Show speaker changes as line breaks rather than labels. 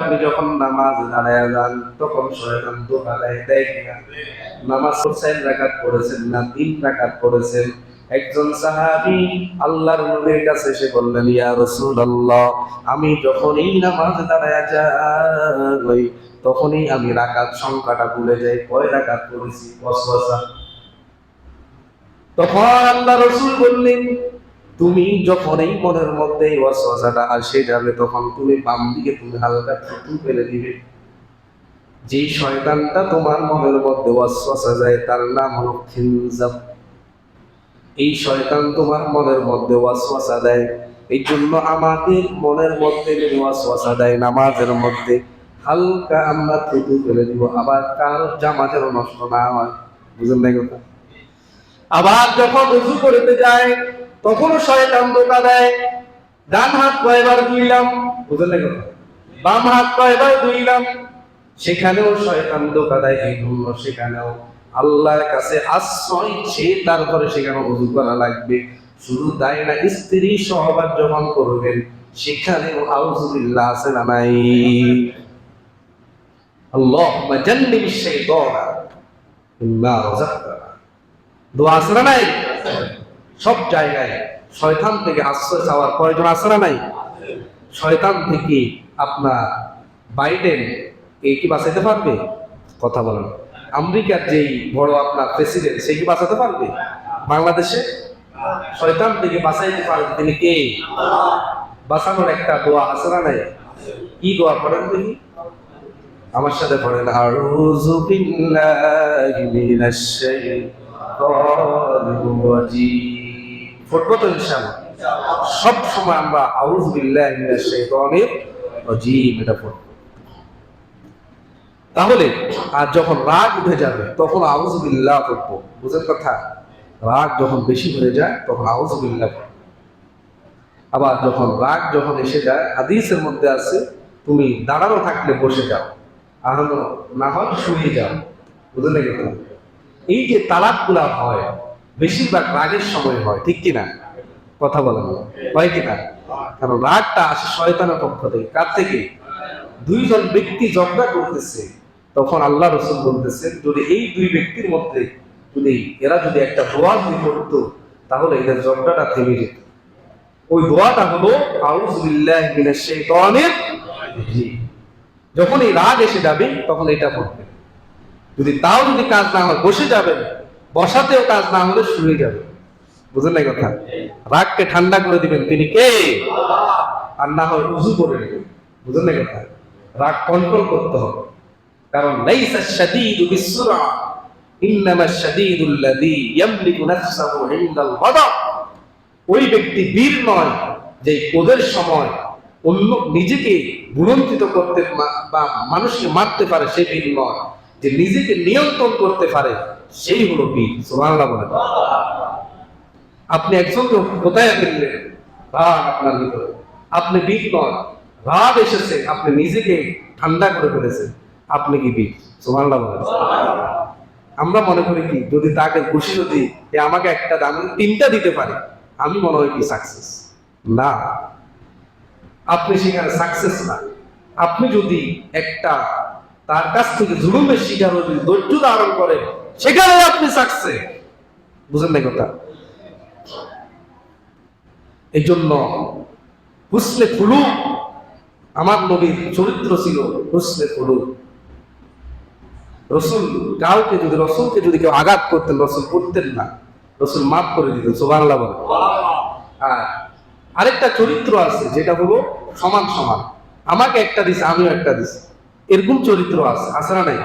আপনি যখন নামাজ দাঁড়ায় যান, তখন শয়তান ধোকা দেয় দেয় কিনা? নামাজ চার রাকাত পড়েছেন না, তিন রাকাত পড়েছেন। একজন সাহাবী আল্লাহর নবীর কাছে এসে বললেন, ইয়া রাসূলুল্লাহ, আমি যখনই নামাজ দাঁড়ায় যাই, তখনই আমি রাকাত সংখ্যাটা ভুলে যাই। কয় রাকাত পড়েছি? ওয়াসওয়াসা তখন আল্লাহ রসুল বললেন তুমি যখন এই মনের মধ্যে এই ওয়াসওয়াসাটা আসে যাবে, তখন তুমি বাম দিকে তুমি হালকা থুতু ফেলে দিবে। যেই শয়তানটা তোমার মনের মধ্যে ওয়াসওয়াসা যায়, তার নাম হলো খিনজাব। এই শয়তান তোমার মনের মধ্যে ওয়াসওয়াসা দেয়। এই জন্য আমাদের মনের মধ্যে যদি ওয়াসওয়াসা দেয়, নামাজের মধ্যে হালকা আমরা থুতু ফেলে দিব। আবার কারও জামা যেন নষ্ট না হয়। বুঝলেন না কথা? আবার যখন উজু করতে যায় তখনও শয়তান ধোকা দেয়। ডান হাত কয়বার ধুইলাম না কথা বাম হাত কয়বার ধুইলাম, সেখানেও শয়তান ধোকা দেয়, এই জন্য সেখানেও আল্লাহর কাছে আশ্রয় সে তারপরে সেখানে উজু করা লাগবে। শুধু তাই না, স্ত্রী সহবাদ যখন করবেন, সেখানেও আউজুবিল্লাহ আছে না নাই? আল্লাহুম্মা জান্নিবিশ শাইতানা রাযাকতানা দোয়া আছে না নাই? সব জায়গায় শয়তান থেকে আশ্রয় চাওয়ার প্রয়োজন আছে না নাই? শয়তান থেকে আপনার বাইডেন এই কি বাঁচাইতে পারবে? কথা বলেন। আমেরিকার যেই বড় আপনার প্রেসিডেন্ট সে কি বাঁচাতে পারবে? বাংলাদেশে? শয়তান থেকে বাঁচাইতে পারবে তিনি কে? বাঁচানোর একটা দোয়া আছে না নাই? কি দোয়া করেন তিনি আমার সাথে পড়েন, আউযু বিল্লাহি মিনাশ শাইতানির রাজিম। ফুটবো তো সব সময় আমরা আউযু বিল্লাহি রাজিম এটা পড়ব। তাহলে, আর যখন রাগ উঠে যাবে, তখন আউযু বিল্লাহ পড়ব। বুঝেন কথা? রাগ যখন বেশি হয়ে যায়, তখন আউযু বিল্লাহ পড়ব। আবার যখন রাগ যখন এসে যায়, হাদিসের মধ্যে আছে, তুমি দাঁড়ানো থাকলে বসে যাও হলো না হয় শুয়ে যাও। বুঝলে এই যে তালাকগুলা হয় বেশিরভাগ রাগের সময় হয়, ঠিক কিনা? কথা বলেন। হয় কিনা? কারণ রাগটা আসে শয়তানের পক্ষ থেকে। কার থেকে? দুইজন ব্যক্তি ঝগড়া করতেছে, তখন আল্লাহ রসুল বলতেছেন, যদি এই দুই ব্যক্তির মধ্যে যদি এরা যদি একটা দোয়া যদি করতো, তাহলে এদের ঝগড়াটা থেমে যেত। ওই দোয়াটা হলো যখন এই রাগ এসে যাবে, তখন এটা পড়বে যদি তাও যদি কাজ না হয়, বসে যাবেন। বসাতেও কাজ না হলে শুয়ে যাবে। বুঝলেন না কথা? রাগকে ঠান্ডা করে দিবেন তিনি কে? আর না হয় উজু করে নেবেন। বুঝলেন না কথা? রাগ কন্ট্রোল করতে হবে। কারণ লাইসা শাদীদু বিসুরা, ইন্নামা শাদীদুল লাযী ইয়ামলিকু নাফসাহু ইনদাল গাদাব ওই ব্যক্তি বীর নয় যে ওদের সময় অন্য নিজেকে বুরঞ্চিত করতে বা মানুষকে মারতে পারে সে বীর নয়। যে নিজেকে নিয়ন্ত্রণ করতে পারে, সেই হলো সুবহানাল্লাহ বলেন। আপনি একজনকে কোথায় ফেললেন রাগ আপনার ভিতরে। আপনি বীর নয় রাগ এসেছে, আপনি নিজেকে ঠান্ডা করে ফেলেছেন। আপনি কি বীর বলেন। আমরা মনে করি কি, যদি তাকে খুশি যদি আমাকে একটা দাম তিনটা দিতে পারে, আমি মনে হয় কি সাকসেস না। আপনি সেখানে সাকসেস না। আপনি যদি একটা তার কাছ থেকে জুলুমের শিকার হয়ে যদি ধৈর্য ধারণ করেন সেখানে আপনি সাকসেস বুঝেন না কথা? এই জন্য হুসলে ফুলু আমার নবীর চরিত্র ছিল হুসলে ফুলু রসুল কাউকে যদি, রসুলকে যদি কেউ আঘাত করতেন, রসুল করতেন না। রসুল মাফ করে দিতেন বলে আর আরেকটা চরিত্র আছে, যেটা হলো সমান সমান। আমাকে একটা দিছে, আমিও একটা দিছি। এরকম চরিত্র আছে আছে না নাই?